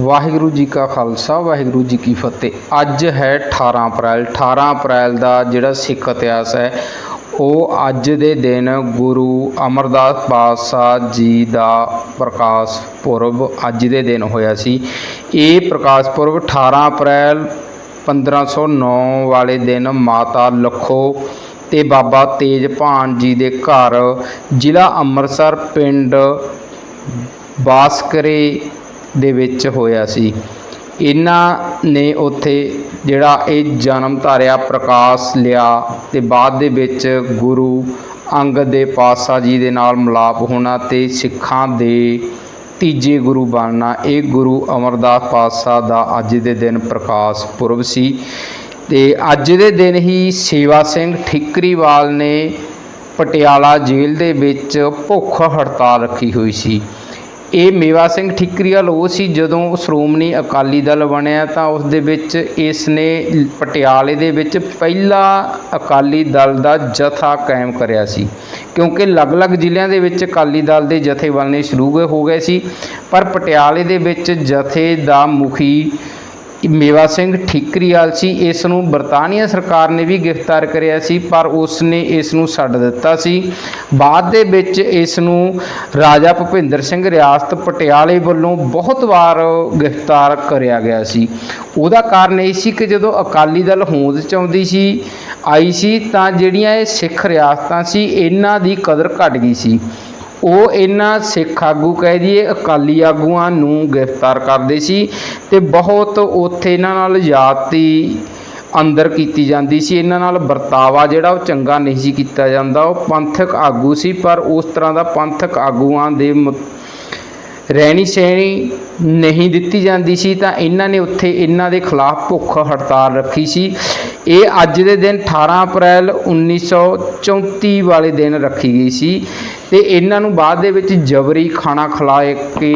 ਵਾਹਿਗੁਰੂ ਜੀ ਕਾ ਖਾਲਸਾ, ਵਾਹਿਗੁਰੂ ਜੀ ਕੀ ਫਤਿਹ। ਅੱਜ ਹੈ 18 ਅਪ੍ਰੈਲ। 18 ਅਪ੍ਰੈਲ ਦਾ ਜਿਹੜਾ ਸਿੱਖ ਇਤਿਹਾਸ ਹੈ, ਉਹ ਅੱਜ ਦੇ ਦਿਨ ਗੁਰੂ ਅਮਰਦਾਸ ਪਾਤਸ਼ਾਹ ਜੀ ਦਾ ਪ੍ਰਕਾਸ਼ ਪੁਰਬ ਅੱਜ ਦੇ ਦਿਨ ਹੋਇਆ ਸੀ। ਇਹ ਪ੍ਰਕਾਸ਼ ਪੁਰਬ 18 ਅਪ੍ਰੈਲ 1509 ਵਾਲੇ ਦਿਨ ਮਾਤਾ ਲਖੋ ਤੇ ਬਾਬਾ ਤੇਜਭਾਨ ਜੀ ਦੇ ਘਰ ਜ਼ਿਲ੍ਹਾ ਅੰਮ੍ਰਿਤਸਰ ਪਿੰਡ ਬਾਸਕਰੇ ਦੇ ਵਿੱਚ ਹੋਇਆ ਸੀ। ਇਹਨਾਂ ਨੇ ਉੱਥੇ ਜਿਹੜਾ ਇਹ ਜਨਮ ਧਾਰਿਆ ਪ੍ਰਕਾਸ਼ ਲਿਆ ਤੇ ਬਾਅਦ ਦੇ ਵਿੱਚ ਗੁਰੂ ਅੰਗਦ ਦੇ ਪਾਤਸ਼ਾਹ ਜੀ ਦੇ ਨਾਲ ਮਿਲਾਪ ਹੋਣਾ ਤੇ ਸਿੱਖਾਂ ਦੇ ਤੀਜੇ ਗੁਰੂ ਬਣਨਾ। ਇਹ ਗੁਰੂ ਅਮਰਦਾਸ ਪਾਤਸ਼ਾਹ ਦਾ ਅੱਜ ਦੇ ਦਿਨ ਪ੍ਰਕਾਸ਼ ਪੁਰਬ ਸੀ। ਤੇ ਅੱਜ ਦੇ ਦਿਨ ਹੀ ਸੇਵਾ ਸਿੰਘ ਠਿਕਰੀਵਾਲ ਨੇ ਪਟਿਆਲਾ ਜੇਲ੍ਹ ਦੇ ਵਿੱਚ ਭੁੱਖ ਹੜਤਾਲ ਰੱਖੀ ਹੋਈ ਸੀ। ਇਹ ਮੇਵਾ ਸਿੰਘ ਠਿਕਰੀਵਾਲ ਉਹ ਸੀ, ਜਦੋਂ ਸ਼੍ਰੋਮਣੀ ਅਕਾਲੀ ਦਲ ਬਣਿਆ ਤਾਂ ਉਸ ਦੇ ਵਿੱਚ ਇਸ ਨੇ ਪਟਿਆਲੇ ਦੇ ਵਿੱਚ ਪਹਿਲਾ ਅਕਾਲੀ ਦਲ ਦਾ ਜਥਾ ਕਾਇਮ ਕਰਿਆ ਸੀ। ਕਿਉਂਕਿ ਅਲੱਗ-ਅਲੱਗ ਜ਼ਿਲ੍ਹਿਆਂ ਦੇ ਵਿੱਚ ਅਕਾਲੀ ਦਲ ਦੇ ਜਥੇ ਬਣਨੇ ਸ਼ੁਰੂ ਹੋ ਗਏ ਸੀ, ਪਰ ਪਟਿਆਲੇ ਦੇ ਵਿੱਚ ਜਥੇ ਦਾ ਮੁਖੀ ਮੇਵਾ ਸਿੰਘ ਠਿਕਰੀਵਾਲ ਸੀ, ਇਸ ਨੂੰ ਬਰਤਾਨੀਆ ਸਰਕਾਰ ਨੇ ਵੀ ਗ੍ਰਿਫਤਾਰ ਕਰਿਆ ਸੀ, ਪਰ ਉਸ ਨੇ ਇਸ ਨੂੰ ਛੱਡ ਦਿੱਤਾ ਸੀ। ਬਾਅਦ ਦੇ ਵਿੱਚ ਇਸ ਨੂੰ ਰਾਜਾ ਭੁਪਿੰਦਰ ਸਿੰਘ ਰਿਆਸਤ ਪਟਿਆਲੇ ਵੱਲੋਂ ਬਹੁਤ ਵਾਰ ਗ੍ਰਿਫਤਾਰ ਕਰਿਆ ਗਿਆ ਸੀ। ਉਹਦਾ ਕਾਰਨ ਇਹ ਸੀ ਕਿ ਜਦੋਂ ਅਕਾਲੀ ਦਲ ਹੋਂਦ ਚ ਆਉਂਦੀ ਸੀ, ਆਈ ਸੀ, ਤਾਂ ਜਿਹੜੀਆਂ ਇਹ ਸਿੱਖ ਰਿਆਸਤਾਂ ਸੀ, ਇਹਨਾਂ ਦੀ ਕਦਰ ਘਟ ਗਈ ਸੀ। ਉਹ ਇਹਨਾਂ ਸਿੱਖ ਆਗੂ ਕਹਿ ਦਈਏ, ਅਕਾਲੀ ਆਗੂਆਂ ਨੂੰ ਗ੍ਰਿਫਤਾਰ ਕਰਦੇ ਸੀ ਤੇ ਬਹੁਤ ਉੱਥੇ ਇਹਨਾਂ ਨਾਲ ਜਾਤੀ ਅੰਦਰ ਕੀਤੀ ਜਾਂਦੀ ਸੀ। ਇਹਨਾਂ ਨਾਲ ਵਰਤਾਵਾ ਜਿਹੜਾ ਉਹ ਚੰਗਾ ਨਹੀਂ ਸੀ ਕੀਤਾ ਜਾਂਦਾ। ਉਹ ਪੰਥਕ ਆਗੂ ਸੀ, ਪਰ ਉਸ ਤਰ੍ਹਾਂ ਦਾ ਪੰਥਕ ਆਗੂਆਂ ਦੇ ਰਹਿਣੀ ਸਹਿਣੀ ਨਹੀਂ ਦਿੱਤੀ ਜਾਂਦੀ ਸੀ। ਤਾਂ ਇਹਨਾਂ ਨੇ ਉੱਥੇ ਇਹਨਾਂ ਦੇ ਖਿਲਾਫ ਭੁੱਖ ਹੜਤਾਲ ਰੱਖੀ ਸੀ। ਇਹ ਅੱਜ ਦੇ ਦਿਨ 18 ਅਪ੍ਰੈਲ 1934 ਵਾਲੇ ਦਿਨ ਰੱਖੀ ਗਈ ਸੀ ਤੇ ਇਹਨਾਂ ਨੂੰ ਬਾਅਦ ਦੇ ਵਿੱਚ ਜਬਰੀ ਖਾਣਾ ਖਿਲਾ ਕੇ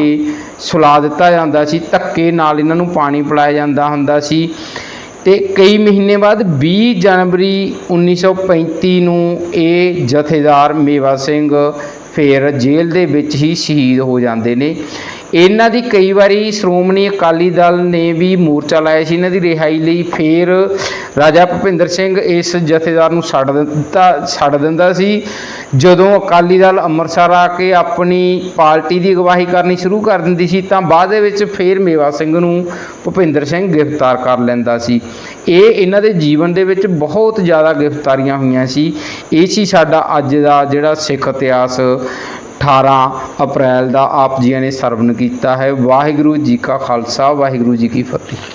ਸੁਲਾ ਦਿੱਤਾ ਜਾਂਦਾ ਸੀ, ਧੱਕੇ ਨਾਲ ਇਹਨਾਂ ਨੂੰ ਪਾਣੀ ਪਿਲਾਇਆ ਜਾਂਦਾ ਹੁੰਦਾ ਸੀ ਤੇ ਕਈ ਮਹੀਨੇ ਬਾਅਦ 20 ਜਨਵਰੀ 1935 ਨੂੰ ਇਹ ਜਥੇਦਾਰ ਮੇਵਾ ਸਿੰਘ ਫੇਰ ਜੇਲ੍ਹ ਦੇ ਵਿੱਚ ਹੀ ਸ਼ਹੀਦ ਹੋ ਜਾਂਦੇ ਨੇ। ਇਹਨਾਂ ਦੀ ਕਈ ਵਾਰੀ ਸ਼੍ਰੋਮਣੀ ਅਕਾਲੀ ਦਲ ਨੇ ਵੀ ਮੋਰਚਾ ਲਾਇਆ ਸੀ, ਇਹਨਾਂ ਦੀ ਰਿਹਾਈ ਲਈ ਫੇਰ ਰਾਜਾ ਭੁਪਿੰਦਰ ਸਿੰਘ ਇਸ ਜਥੇਦਾਰ ਨੂੰ ਛੱਡ ਦਿੱਤਾ ਛੱਡ ਦਿੰਦਾ ਸੀ। ਜਦੋਂ ਅਕਾਲੀ ਦਲ ਅੰਮ੍ਰਿਤਸਰ ਆ ਕੇ ਆਪਣੀ ਪਾਰਟੀ ਦੀ ਅਗਵਾਈ ਕਰਨੀ ਸ਼ੁਰੂ ਕਰ ਦਿੰਦੀ ਸੀ, ਤਾਂ ਬਾਅਦ ਦੇ ਵਿੱਚ ਫੇਰ ਮੇਵਾ ਸਿੰਘ ਨੂੰ ਭੁਪਿੰਦਰ ਸਿੰਘ ਗ੍ਰਿਫਤਾਰ ਕਰ ਲੈਂਦਾ ਸੀ। ਇਹ ਇਹਨਾਂ ਦੇ ਜੀਵਨ ਦੇ ਵਿੱਚ ਬਹੁਤ ਜ਼ਿਆਦਾ ਗ੍ਰਿਫਤਾਰੀਆਂ ਹੋਈਆਂ ਸੀ। ਇਹ ਸੀ ਸਾਡਾ ਅੱਜ ਦਾ ਜਿਹੜਾ ਸਿੱਖ ਇਤਿਹਾਸ 18 ਅਪ੍ਰੈਲ ਦਾ ਆਪ ਜੀਆਂ ਨੇ ਸਰਵਨ ਕੀਤਾ ਹੈ। ਵਾਹਿਗੁਰੂ ਜੀ ਕਾ ਖਾਲਸਾ, ਵਾਹਿਗੁਰੂ ਜੀ ਕੀ ਫਤਿਹ।